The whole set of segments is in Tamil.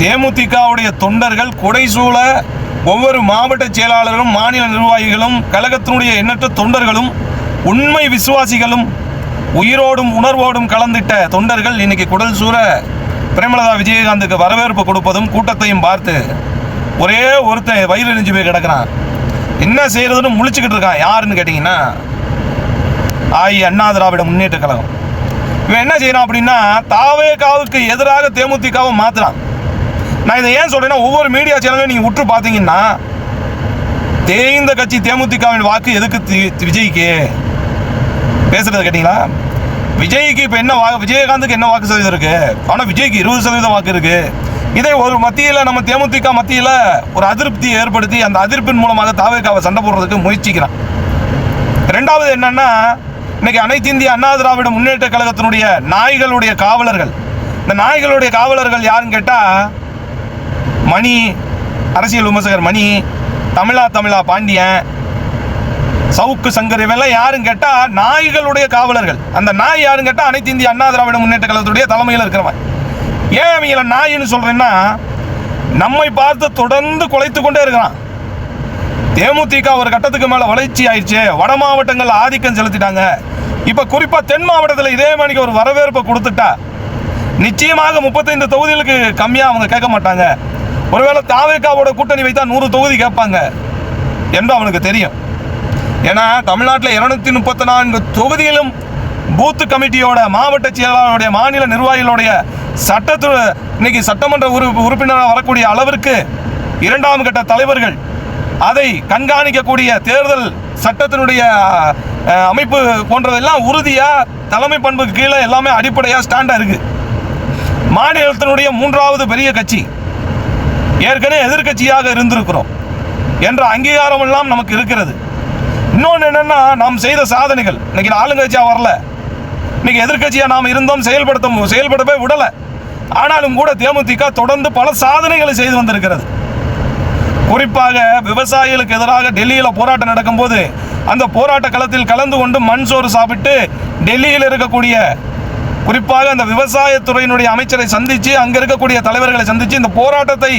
தேமுதிகவுடைய தொண்டர்கள் கொடைசூழ ஒவ்வொரு மாவட்ட செயலாளரும் மாநில நிர்வாகிகளும் கழகத்தினுடைய எண்ணற்ற தொண்டர்களும் உண்மை விசுவாசிகளும் உயிரோடும் உணர்வோடும் கலந்திட்ட தொண்டர்கள் இன்னைக்கு குடல் சூற பிரேமலதா விஜயகாந்துக்கு வரவேற்பு கொடுப்பதும் கூட்டத்தையும் பார்த்து ஒரே ஒருத்தன் வயிறு நெஞ்சு போய் கிடக்கிறான். என்ன செய்யறதுன்னு முழிச்சுக்கிட்டு இருக்கான். யாருன்னு கேட்டிங்கன்னா ஆய் அண்ணா திராவிட முன்னேற்ற கழகம். இவன் என்ன செய்யறான் அப்படின்னா தாவேகாவுக்கு எதிராக தேமுதிகவை மாத்துறான். நான் இதை ஏன் சொல்றேன்னா ஒவ்வொரு மீடியா சேனலையும் நீங்க உற்று பார்த்தீங்கன்னா தேய்ந்த கட்சி தேமுதிகவின் வாக்கு எதுக்கு தி- விஜய்க்கு? பேசுறது கேட்டீங்களா? விஜய்க்கு இப்போ என்ன வாக்கு விஜயகாந்துக்கு என்ன வாக்கு சதவீதம் இருக்கு? ஆனால் விஜய்க்கு இருபது சதவீதம் வாக்கு இருக்கு. இதை ஒரு மத்தியில் நம்ம தேமுதிக மத்தியில் ஒரு அதிருப்தியை ஏற்படுத்தி அந்த அதிருப்தின் மூலமாக தாவேக்காவை சண்டை போடுறதுக்கு முயற்சிக்கிறான். ரெண்டாவது என்னன்னா இன்னைக்கு அனைத்து இந்திய அண்ணா திராவிட முன்னேற்ற கழகத்தினுடைய நாய்களுடைய காவலர்கள். இந்த நாய்களுடைய காவலர்கள் யாருன்னு கேட்டால் மணி அரசியல் விமர்சகர் மணி தமிழா தமிழா பாண்டியன் சவுக்கு சங்கர் இவெல்லாம் யாருன்னு கேட்டால் நாய்களுடைய காவலர்கள். அந்த நாய் யாருன்னு கேட்டால் அனைத்து இந்திய அண்ணா திராவிட முன்னேற்ற கழகத்துடைய தலைமையில் இருக்கிறவன். ஏன் அவங்கள நாயின்னு சொல்கிறேன்னா நம்மை பார்த்து தொடர்ந்து குலைத்து கொண்டே இருக்கிறான். தேமுதிக ஒரு கட்டத்துக்கு மேலே வளர்ச்சி ஆயிடுச்சு. வட மாவட்டங்கள் ஆதிக்கம் செலுத்திட்டாங்க. இப்போ குறிப்பாக தென் மாவட்டத்தில் இதே மணிக்கு ஒரு வரவேற்பை கொடுத்துட்டா நிச்சயமாக முப்பத்தைந்து தொகுதிகளுக்கு கம்மியாக அவங்க கேட்க மாட்டாங்க. ஒருவேளை தாவேக்காவோட கூட்டணி வைத்தா நூறு தொகுதி கேட்பாங்க என்று அவனுக்கு தெரியும். ஏன்னா தமிழ்நாட்டில் இருநூத்தி முப்பத்தி நான்கு தொகுதியிலும் பூத்து கமிட்டியோட மாவட்ட செயலாளருடைய மாநில நிர்வாகிகளுடைய சட்டத்து இன்னைக்கு சட்டமன்ற உறு உறுப்பினராக வரக்கூடிய அளவிற்கு இரண்டாம் கட்ட தலைவர்கள் அதை கண்காணிக்கக்கூடிய தேர்தல் சட்டத்தினுடைய அமைப்பு போன்றதெல்லாம் உறுதியாக தலைமை பண்புக்கு கீழே எல்லாமே அடிப்படையாக ஸ்டாண்டாக இருக்கு. மாநிலத்தினுடைய மூன்றாவது பெரிய கட்சி. ஏற்கனவே எதிர்க்கட்சியாக இருந்திருக்கிறோம் என்ற அங்கீகாரம் எல்லாம் நமக்கு இருக்கிறது. இன்னொன்று என்னன்னா நாம் செய்த சாதனைகள். இன்னைக்கு ஆளுங்கட்சியாக வரல. இன்னைக்கு எதிர்கட்சியாக நாம் இருந்தோம் செயல்படுத்த செயல்படவே விடலை. ஆனாலும் கூட தேமுதிக தொடர்ந்து பல சாதனைகளை செய்து வந்திருக்கிறது. குறிப்பாக விவசாயிகளுக்கு எதிராக டெல்லியில் போராட்டம் நடக்கும்போது அந்த போராட்ட களத்தில் கலந்து கொண்டு மண் சோறு சாப்பிட்டு டெல்லியில் இருக்கக்கூடிய குறிப்பாக அந்த விவசாயத்துறையினுடைய அமைச்சரை சந்தித்து அங்கே இருக்கக்கூடிய தலைவர்களை சந்தித்து இந்த போராட்டத்தை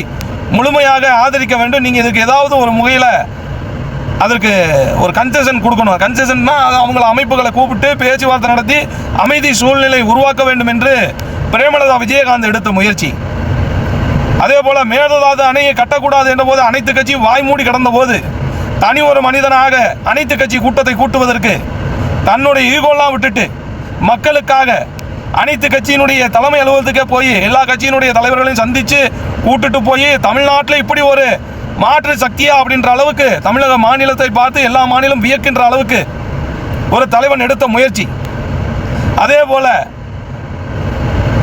முழுமையாக ஆதரிக்க வேண்டும். நீங்கள் இதுக்கு ஏதாவது ஒரு முகையில் அதற்கு ஒரு கன்செஷன் கொடுக்கணும். கன்செஷன்னா அவங்கள அமைப்புகளை கூப்பிட்டு பேச்சுவார்த்தை நடத்தி அமைதி சூழ்நிலை உருவாக்க வேண்டும் என்று பிரேமலதா விஜயகாந்த் எடுத்த முயற்சி. அதே போல் மேகதாது அணையை கட்டக்கூடாது என்ற போது அனைத்து கட்சியும் வாய் மூடி கடந்த போது தனி ஒரு மனிதனாக அனைத்து கட்சி கூட்டத்தை கூட்டுவதற்கு தன்னுடைய ஈகோலாம் விட்டுட்டு மக்களுக்காக அனைத்து கட்சியினுடைய தலைமை அலுவலகத்துக்கே போய் எல்லா கட்சியினுடைய தலைவர்களையும் சந்திச்சு கூட்டுட்டு போய் தமிழ்நாட்டில் இப்படி ஒரு மாற்று சக்தியா அப்படின்ற அளவுக்கு தமிழக மாநிலத்தை பார்த்து எல்லா மாநிலம் வியக்கின்ற அளவுக்கு ஒரு தலைவன் எடுத்த முயற்சி. அதே போல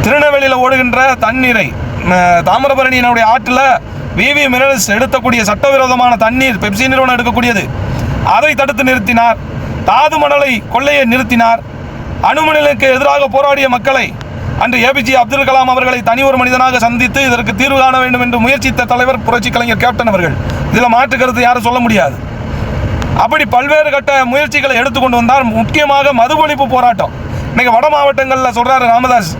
திருநெல்வேலியில் ஓடுகின்ற தண்ணீரை தாமிரபரணியினுடைய ஆற்றில் விவி மினரல்ஸ் எடுக்கக்கூடிய சட்டவிரோதமான தண்ணீர் பெப்சி நிறுவனம் எடுக்கக்கூடியது. அதை தடுத்து நிறுத்தினார். தாது மணலை கொள்ளையை நிறுத்தினார். அணுமினலுக்கு எதிராக போராடிய மக்களை அன்று ஏபிஜே அப்துல் கலாம் அவர்களை தனி ஒரு மனிதனாக சந்தித்து இதற்கு தீர்வு காண வேண்டும் என்று முயற்சித்த தலைவர் புரட்சி கலைஞர் கேப்டன் அவர்கள். இதில் மாற்று கருத்து யாரும் சொல்ல முடியாது. அப்படி பல்வேறு கட்ட முயற்சிகளை எடுத்துக்கொண்டு வந்தார். முக்கியமாக மது ஒழிப்பு போராட்டம். இன்னைக்கு வட மாவட்டங்களில் சொல்றாரு ராமதாஸ்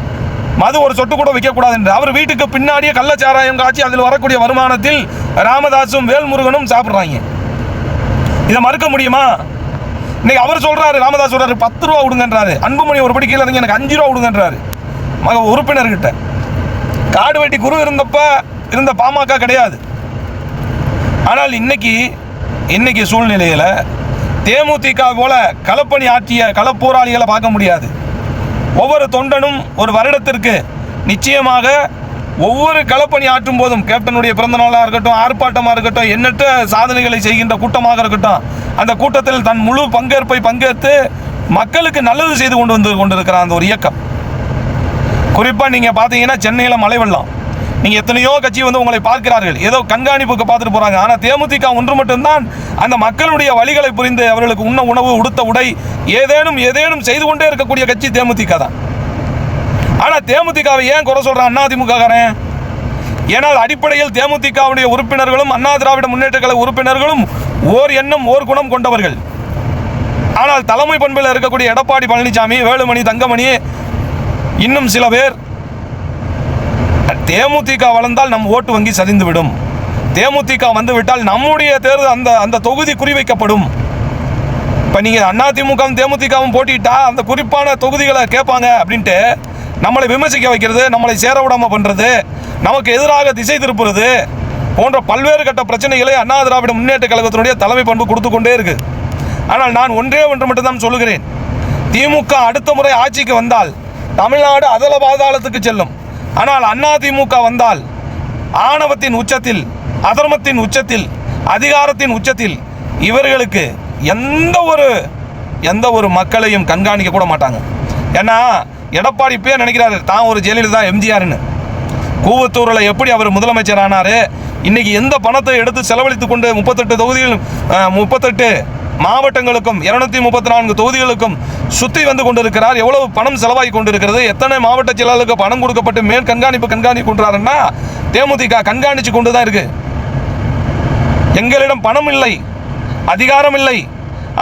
மது ஒரு சொட்டு கூட வைக்கக்கூடாது என்று. அவர் வீட்டுக்கு பின்னாடியே கள்ளச்சாராயம் காட்சி அதில் வரக்கூடிய வருமானத்தில் ராமதாஸும் வேல்முருகனும் சாப்பிட்றாங்க. இதை மறுக்க முடியுமா? இன்னைக்கு அவர் சொல்றாரு ராமதாஸ் சொல்றாரு பத்து ரூபா விடுங்கன்றாரு அன்புமணி ஒரு படி கீழே இறங்கி எனக்கு அஞ்சு ரூபா விடுங்கன்றாரு மக உறுப்பினர்கிட்ட. காடு வெட்டி குரு இருந்தப்ப இருந்த பாமக கிடையாது. ஆனால் இன்னைக்கு இன்னைக்கு சூழ்நிலையில் தேமுதிக போல களப்பணி ஆற்றிய களப்போராளிகளை பார்க்க முடியாது. ஒவ்வொரு தொண்டனும் ஒரு வருடத்திற்கு நிச்சயமாக ஒவ்வொரு களப்பணி ஆற்றும் போதும் கேப்டனுடைய பிறந்த நாளாக இருக்கட்டும் ஆர்ப்பாட்டமாக இருக்கட்டும் எண்ணற்ற சாதனைகளை செய்கின்ற கூட்டமாக இருக்கட்டும் அந்த கூட்டத்தில் தன் முழு பங்கேற்பை பங்கேற்று மக்களுக்கு நல்லது செய்து கொண்டு வந்து கொண்டிருக்கிறார் அந்த ஒரு இயக்கம். குறிப்பாக நீங்கள் பார்த்தீங்கன்னா சென்னையில் மழை வெள்ளம் நீங்கள் எத்தனையோ கட்சி வந்து உங்களை பார்க்கிறார்கள். ஏதோ கண்காணிப்புக்கு பார்த்துட்டு போகிறாங்க ஆனால் தேமுதிக ஒன்று மட்டும்தான் அந்த மக்களுடைய வழிகளை புரிந்து அவர்களுக்கு உண்ண உணவு உடுத்த உடை ஏதேனும் ஏதேனும் செய்து கொண்டே இருக்கக்கூடிய கட்சி தேமுதிக தான். ஆனால் தேமுதிகவை ஏன் குறை சொல்கிறான் அதிமுக காரன் ஏனால் அடிப்படையில் தேமுதிகவுடைய உறுப்பினர்களும் அண்ணா திராவிட முன்னேற்ற கழக உறுப்பினர்களும் ஓர் எண்ணம் ஓர் குணம் கொண்டவர்கள். ஆனால் தலைமை பண்பில் இருக்கக்கூடிய எடப்பாடி பழனிசாமி வேலுமணி தங்கமணி இன்னும் சில பேர் தேமுதிக வளர்ந்தால் நம் ஓட்டு வங்கி சரிந்துவிடும் தேமுதிக வந்துவிட்டால் நம்முடைய தேர்தல் அந்த அந்த தொகுதி குறிவைக்கப்படும். இப்போ நீங்கள் அதிமுகவும் தேமுதிகவும் போட்டிட்டா அந்த குறிப்பான தொகுதிகளை கேட்பாங்க அப்படின்ட்டு நம்மளை விமர்சிக்க வைக்கிறது நம்மளை சேர விடாம பண்ணுறது நமக்கு எதிராக திசை திருப்புறது போன்ற பல்வேறு கட்ட பிரச்சனைகளை அண்ணா திராவிட முன்னேற்ற கழகத்தினுடைய தலைமை பண்பு கொடுத்து கொண்டே இருக்கு. ஆனால் நான் ஒன்றே ஒன்று மட்டும்தான் சொல்லுகிறேன். திமுக அடுத்த முறை ஆட்சிக்கு வந்தால் தமிழ்நாடு அதல பாதாளத்துக்கு செல்லும். ஆனால் அண்ணா திமுக வந்தால் ஆணவத்தின் உச்சத்தில் அதர்மத்தின் உச்சத்தில் அதிகாரத்தின் உச்சத்தில் இவர்களுக்கு எந்த ஒரு எந்த ஒரு மக்களையும் கண்காணிக்க கூட மாட்டாங்க. ஏன்னா எடப்பாடி இப்பயே நினைக்கிறாரு தான் ஒரு ஜெயலலிதா எம்ஜிஆர்னு. கூவத்தூரில் எப்படி அவர் முதலமைச்சர் ஆனாரு இன்னைக்கு எந்த பணத்தை எடுத்து செலவழித்து கொண்டு முப்பத்தெட்டு தொகுதிகள் முப்பத்தெட்டு மாவட்டங்களுக்கும் இருநூத்தி முப்பத்தி நான்கு தொகுதிகளுக்கும் சுற்றி வந்து கொண்டிருக்கிறார்? எவ்வளவு பணம் செலவாகி கொண்டிருக்கிறது? எத்தனை மாவட்ட செயலாளருக்கு பணம் கொடுக்கப்பட்டு மேல் கண்காணிப்பு கண்காணிப்பு கொண்டாருன்னா தேமுதிக கண்காணித்து கொண்டு தான் இருக்கு. எங்களிடம் பணம் இல்லை அதிகாரம் இல்லை.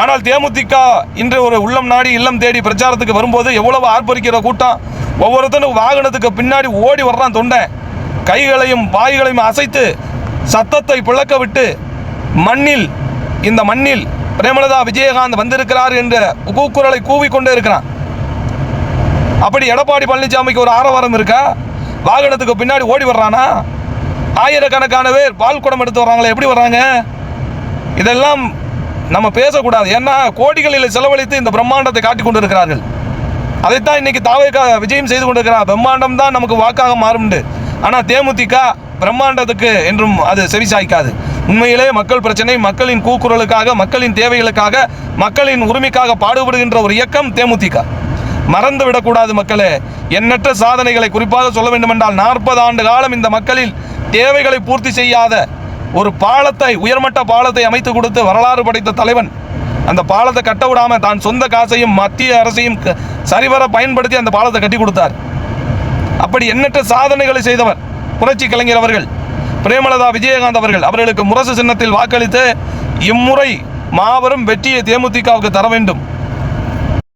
ஆனால் தேமுதிக இன்று ஒரு உள்ளம் நாடி இல்லம் தேடி பிரச்சாரத்துக்கு வரும்போது எவ்வளவு ஆர்ப்பரிக்கிற கூட்டம்? ஒவ்வொருத்தனும் வாகனத்துக்கு பின்னாடி ஓடி வர்றான் தொண்டை. கைகளையும் வாய்களையும் அசைத்து சத்தத்தை பிளக்க விட்டு மண்ணில் இந்த மண்ணில் பிரேமலதா விஜயகாந்த் வந்திருக்கிறார் என்ற கூக்குரலை கூவிக்கொண்டே இருக்கிறான். அப்படி எடப்பாடி பழனிசாமிக்கு ஒரு ஆரவாரம் இருக்கா? வாகனத்துக்கு பின்னாடி ஓடி வர்றானா? ஆயிரக்கணக்கான பேர் பால் குடம் எடுத்து வர்றாங்களே எப்படி வர்றாங்க? இதெல்லாம் நம்ம பேசக்கூடாது. ஏன்னா கோடிகளில் செலவழித்து இந்த பிரம்மாண்டத்தை காட்டிக் கொண்டிருக்கிறார்கள். அதைத்தான் இன்னைக்கு தாவேக்கா விஜயம் செய்து கொண்டிருக்கிறார். பிரம்மாண்டம் தான் நமக்கு வாக்காக மாறும்ண்டு. ஆனால் தேமுதிக பிரம்மாண்டத்துக்கு என்றும் அது செவிசாய்க்காது உண்மையிலே மக்கள் பிரச்சனை மக்களின் கூக்குரலுக்காக மக்களின் தேவைகளுக்காக மக்களின் உரிமைக்காக பாடுபடுகின்ற ஒரு இயக்கம் தேமுதிக. மறந்து விடக்கூடாது மக்களே. எண்ணற்ற சாதனைகளை குறிப்பாக சொல்ல வேண்டுமென்றால் நாற்பது ஆண்டு காலம் இந்த மக்களில் தேவைகளை பூர்த்தி செய்யாத ஒரு பாலத்தை உயர்மட்ட பாலத்தை அமைத்து கொடுத்து வரலாறு படைத்த தலைவன் அந்த பாலத்தை கட்ட விடாம தான் சொந்த காசையும் மத்திய அரசையும் க- சரிவர பயன்படுத்தி அந்த பாலத்தை கட்டி கொடுத்தார். அப்படி எண்ணற்ற சாதனைகளை செய்தவர் புரட்சி கலைஞர் அவர்கள் பிரேமலதா விஜயகாந்த் அவர்கள். அவர்களுக்கு முரசு சின்னத்தில் வாக்களித்து இம்முறை மாபெரும் வெற்றியை தேமுதிகவுக்கு தர வேண்டும்.